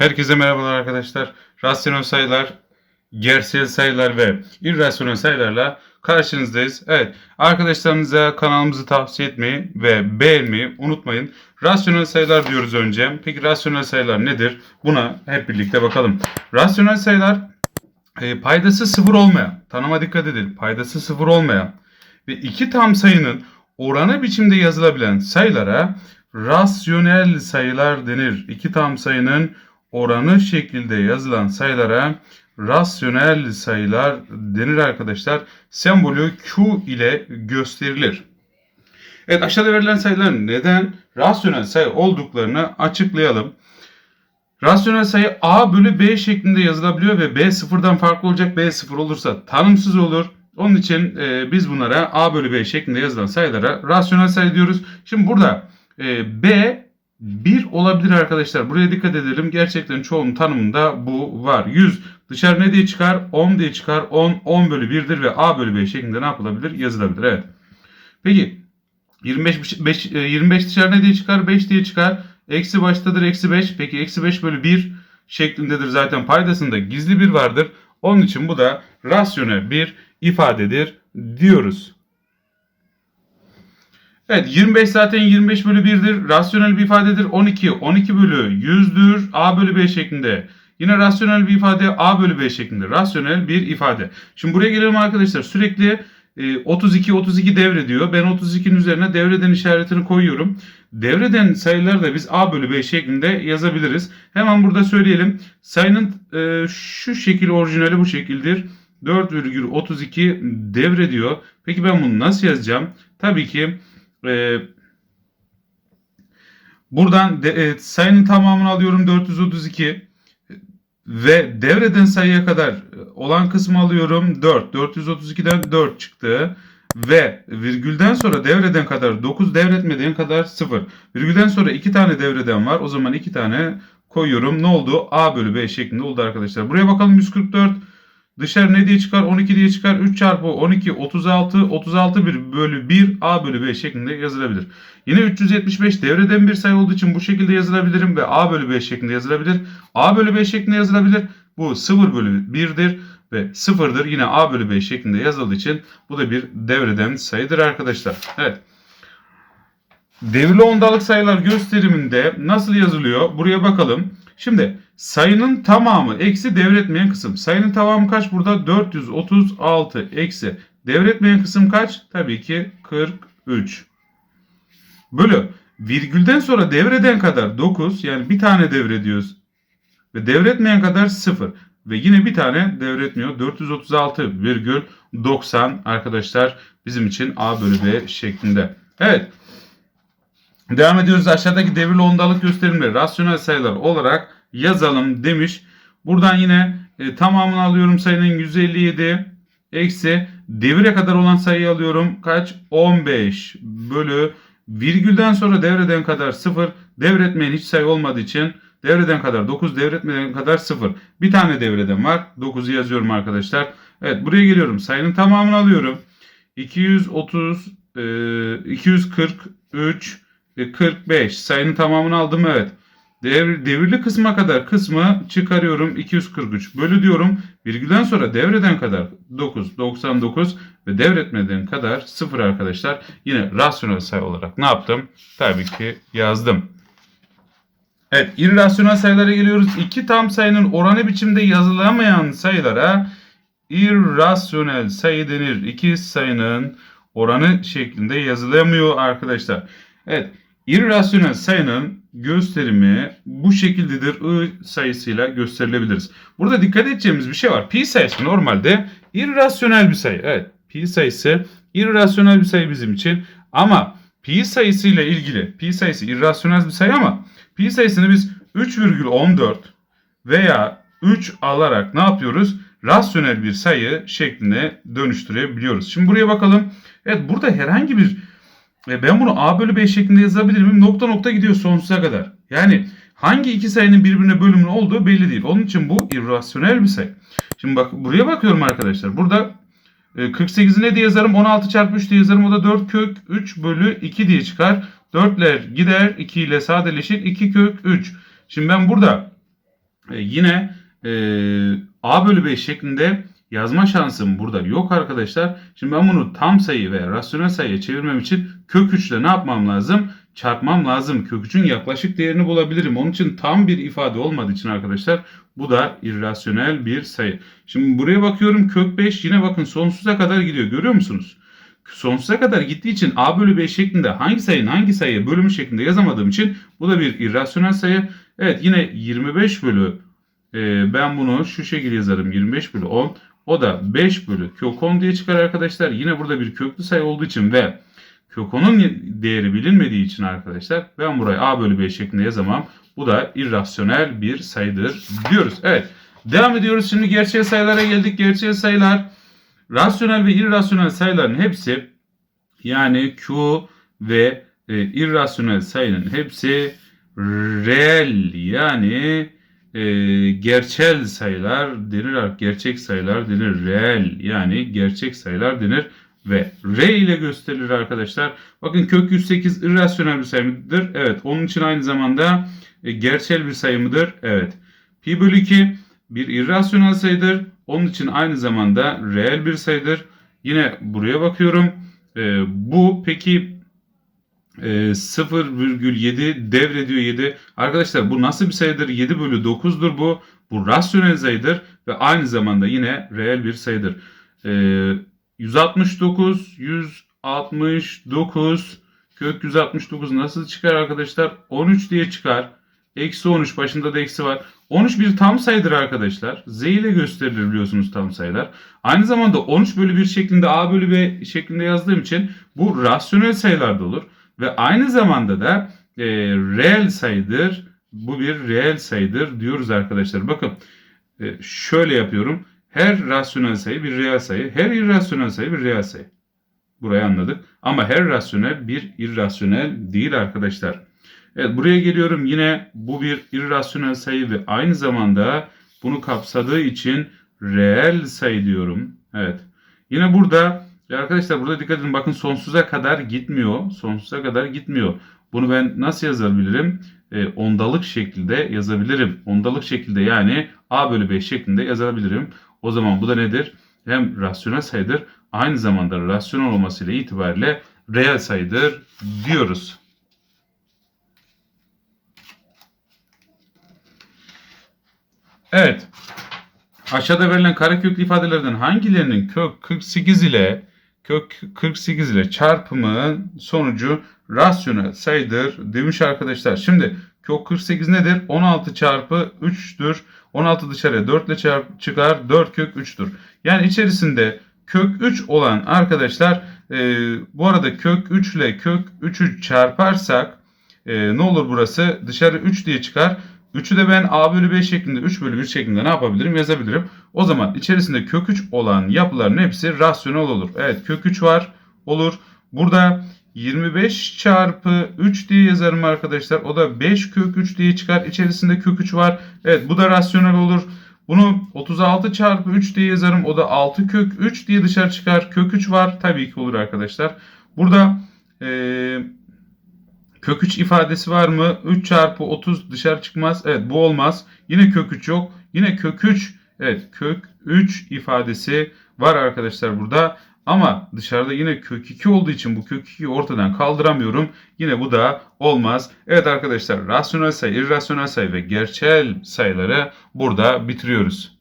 Herkese merhabalar arkadaşlar. Rasyonel sayılar, gerçel sayılar ve irrasyonel sayılarla karşınızdayız. Evet, arkadaşlarınıza kanalımızı tavsiye etmeyi ve beğenmeyi unutmayın. Rasyonel sayılar diyoruz önce. Peki rasyonel sayılar nedir? Buna hep birlikte bakalım. Rasyonel sayılar e, paydası sıfır olmayan, tanıma dikkat edin, paydası sıfır olmayan ve iki tam sayının oranı biçimde yazılabilen sayılara rasyonel sayılar denir. İki tam sayının oranı şekilde yazılan sayılara rasyonel sayılar denir arkadaşlar. Sembolü Q ile gösterilir. Evet aşağıda verilen sayıların neden rasyonel sayı olduklarını açıklayalım. Rasyonel sayı A bölü B şeklinde yazılabiliyor ve B sıfırdan farklı olacak. B sıfır olursa tanımsız olur. Onun için e, biz bunlara A bölü B şeklinde yazılan sayılara rasyonel sayı diyoruz. Şimdi burada e, B 1 olabilir arkadaşlar. Buraya dikkat edelim. Gerçekten çoğunun tanımında bu var. 100 dışarı ne diye çıkar? 10 diye çıkar. 10 10 bölü 1'dir ve A bölü B şeklinde ne yapılabilir? Yazılabilir. Evet. Peki 25, 5, 25 dışarı ne diye çıkar? 5 diye çıkar. Eksi baştadır eksi 5. Peki eksi 5 bölü 1 şeklindedir zaten paydasında gizli bir vardır. Onun için bu da rasyonel bir ifadedir diyoruz. Evet 25 zaten 25 bölü 1'dir. Rasyonel bir ifadedir. 12 12 bölü 100'dür. A bölü B şeklinde. Yine rasyonel bir ifade A bölü B şeklinde. Rasyonel bir ifade. Şimdi buraya gelelim arkadaşlar. Sürekli 32 32 devrediyor. Ben 32'nin üzerine devreden işaretini koyuyorum. Devreden sayıları da biz A bölü B şeklinde yazabiliriz. Hemen burada söyleyelim. Sayının e, şu şekil orijinali bu şekildir. 4,32 devrediyor. Peki ben bunu nasıl yazacağım? Tabii ki e, buradan de, e, sayının tamamını alıyorum 432 ve devreden sayıya kadar olan kısmı alıyorum 4. 432'den 4 çıktı. Ve virgülden sonra devreden kadar 9 devretmeden kadar 0. Virgülden sonra 2 tane devreden var. O zaman 2 tane koyuyorum. Ne oldu? A bölü B şeklinde oldu arkadaşlar. Buraya bakalım 144. Dışarı ne diye çıkar? 12 diye çıkar. 3 çarpı 12 36. 36 bir bölü 1 A bölü B şeklinde yazılabilir. Yine 375 devreden bir sayı olduğu için bu şekilde yazılabilirim ve A bölü B şeklinde yazılabilir. A bölü B şeklinde yazılabilir. Bu 0 bölü 1'dir ve 0'dır. Yine A bölü B şeklinde yazıldığı için bu da bir devreden sayıdır arkadaşlar. Evet. Devirli ondalık sayılar gösteriminde nasıl yazılıyor? Buraya bakalım. Şimdi sayının tamamı eksi devretmeyen kısım. Sayının tamamı kaç burada? 436 eksi. Devretmeyen kısım kaç? Tabii ki 43. Bölü. Virgülden sonra devreden kadar 9 yani bir tane devrediyoruz. Ve devretmeyen kadar 0. Ve yine bir tane devretmiyor. 436,90 arkadaşlar bizim için A bölü B şeklinde. Evet. Devam ediyoruz. Aşağıdaki devirli ondalık gösterimleri rasyonel sayılar olarak yazalım demiş. Buradan yine e, tamamını alıyorum sayının 157 eksi devire kadar olan sayıyı alıyorum. Kaç? 15 bölü virgülden sonra devreden kadar 0 devretmeyen hiç sayı olmadığı için devreden kadar 9 devretmeden kadar 0. Bir tane devreden var. 9'u yazıyorum arkadaşlar. Evet buraya geliyorum. Sayının tamamını alıyorum. 230 e, 243 ve 45 sayının tamamını aldım evet. Devir, devirli kısma kadar kısmı çıkarıyorum 243 bölü diyorum. Virgülden sonra devreden kadar 9 99 ve devretmeden kadar 0 arkadaşlar. Yine rasyonel sayı olarak ne yaptım? Tabii ki yazdım. Evet irrasyonel sayılara geliyoruz. İki tam sayının oranı biçimde yazılamayan sayılara irrasyonel sayı denir. İki sayının oranı şeklinde yazılamıyor arkadaşlar. Evet irrasyonel sayının gösterimi bu şekildedir. I sayısıyla gösterilebiliriz. Burada dikkat edeceğimiz bir şey var. Pi sayısı normalde irrasyonel bir sayı. Evet pi sayısı irrasyonel bir sayı bizim için. Ama pi sayısıyla ilgili pi sayısı irrasyonel bir sayı ama pi sayısını biz 3,14 veya 3 alarak ne yapıyoruz? Rasyonel bir sayı şekline dönüştürebiliyoruz. Şimdi buraya bakalım. Evet burada herhangi bir e, ben bunu A bölü B şeklinde yazabilir miyim? Nokta nokta gidiyor sonsuza kadar. Yani hangi iki sayının birbirine bölümlü olduğu belli değil. Onun için bu irrasyonel bir sayı. Şimdi bak buraya bakıyorum arkadaşlar. Burada 48'i ne diye yazarım? 16 çarpı 3 diye yazarım. O da 4 kök 3 bölü 2 diye çıkar. 4'ler gider. 2 ile sadeleşir. 2 kök 3. Şimdi ben burada E, yine e, A bölü B şeklinde yazma şansım burada yok arkadaşlar. Şimdi ben bunu tam sayı ve rasyonel sayıya çevirmem için kök 3 ile ne yapmam lazım? Çarpmam lazım. Kök 3'ün yaklaşık değerini bulabilirim. Onun için tam bir ifade olmadığı için arkadaşlar bu da irrasyonel bir sayı. Şimdi buraya bakıyorum kök 5 yine bakın sonsuza kadar gidiyor. Görüyor musunuz? Sonsuza kadar gittiği için a bölü b şeklinde hangi sayının hangi sayıya bölümü şeklinde yazamadığım için bu da bir irrasyonel sayı. Evet yine 25 bölü e, ben bunu şu şekilde yazarım 25 bölü 10. O da 5 bölü kök 10 diye çıkar arkadaşlar. Yine burada bir köklü sayı olduğu için ve kök 10'un değeri bilinmediği için arkadaşlar ben burayı a bölü b şeklinde yazamam. Bu da irrasyonel bir sayıdır diyoruz. Evet devam ediyoruz. Şimdi gerçel sayılara geldik. Gerçel sayılar rasyonel ve irrasyonel sayıların hepsi yani Q ve e, irrasyonel sayının hepsi reel yani e, gerçel sayılar denir. Gerçek sayılar denir. Reel yani gerçek sayılar denir ve R ile gösterilir arkadaşlar. Bakın kök 108 irrasyonel bir sayı mıdır? Evet. Onun için aynı zamanda e, gerçel bir sayı mıdır? Evet. Pi bölü 2 bir irrasyonel sayıdır. Onun için aynı zamanda reel bir sayıdır. Yine buraya bakıyorum. E, bu peki e, 0,7 devrediyor 7. Arkadaşlar bu nasıl bir sayıdır? 7 bölü 9'dur bu. Bu rasyonel sayıdır ve aynı zamanda yine reel bir sayıdır. E, 169, 169 kök 169 nasıl çıkar arkadaşlar? 13 diye çıkar. Eksi 13 başında da eksi var. 13 bir tam sayıdır arkadaşlar. Z ile gösterilir biliyorsunuz tam sayılar. Aynı zamanda 13 bölü 1 şeklinde A bölü B şeklinde yazdığım için bu rasyonel sayılarda olur. Ve aynı zamanda da e, reel sayıdır. Bu bir reel sayıdır diyoruz arkadaşlar. Bakın e, şöyle yapıyorum. Her rasyonel sayı bir reel sayı. Her irrasyonel sayı bir reel sayı. Burayı anladık. Ama her rasyonel bir irrasyonel değil arkadaşlar. Evet buraya geliyorum. Yine bu bir irrasyonel sayı ve aynı zamanda bunu kapsadığı için reel sayı diyorum. Evet. Yine burada arkadaşlar burada dikkat edin bakın sonsuza kadar gitmiyor. Sonsuza kadar gitmiyor. Bunu ben nasıl yazabilirim? E, ondalık şekilde yazabilirim. Ondalık şekilde yani a bölü b şeklinde yazabilirim. O zaman bu da nedir? Hem rasyonel sayıdır aynı zamanda rasyonel olmasıyla itibariyle reel sayıdır diyoruz. Evet. Aşağıda verilen kareköklü ifadelerden hangilerinin kök 48 ile kök 48 ile çarpımı sonucu rasyonel sayıdır demiş arkadaşlar. Şimdi kök 48 nedir? 16 çarpı 3'tür. 16 dışarıya 4 ile çarp, çıkar. 4 kök 3'tür. Yani içerisinde kök 3 olan arkadaşlar e, bu arada kök 3 ile kök 3'ü çarparsak e, ne olur burası? Dışarı 3 diye çıkar. 3'ü de ben a bölü b şeklinde 3 bölü 1 şeklinde ne yapabilirim yazabilirim. O zaman içerisinde kök 3 olan yapıların hepsi rasyonel olur. Evet kök 3 var olur. Burada 25 çarpı 3 diye yazarım arkadaşlar. O da 5 kök 3 diye çıkar. İçerisinde kök 3 var. Evet bu da rasyonel olur. Bunu 36 çarpı 3 diye yazarım. O da 6 kök 3 diye dışarı çıkar. Kök 3 var. Tabii ki olur arkadaşlar. Burada eee Kök 3 ifadesi var mı? 3 çarpı 30 dışarı çıkmaz. Evet bu olmaz. Yine kök 3 yok. Yine kök 3. Evet kök 3 ifadesi var arkadaşlar burada. Ama dışarıda yine kök 2 olduğu için bu kök 2'yi ortadan kaldıramıyorum. Yine bu da olmaz. Evet arkadaşlar rasyonel sayı, irrasyonel sayı ve gerçel sayıları burada bitiriyoruz.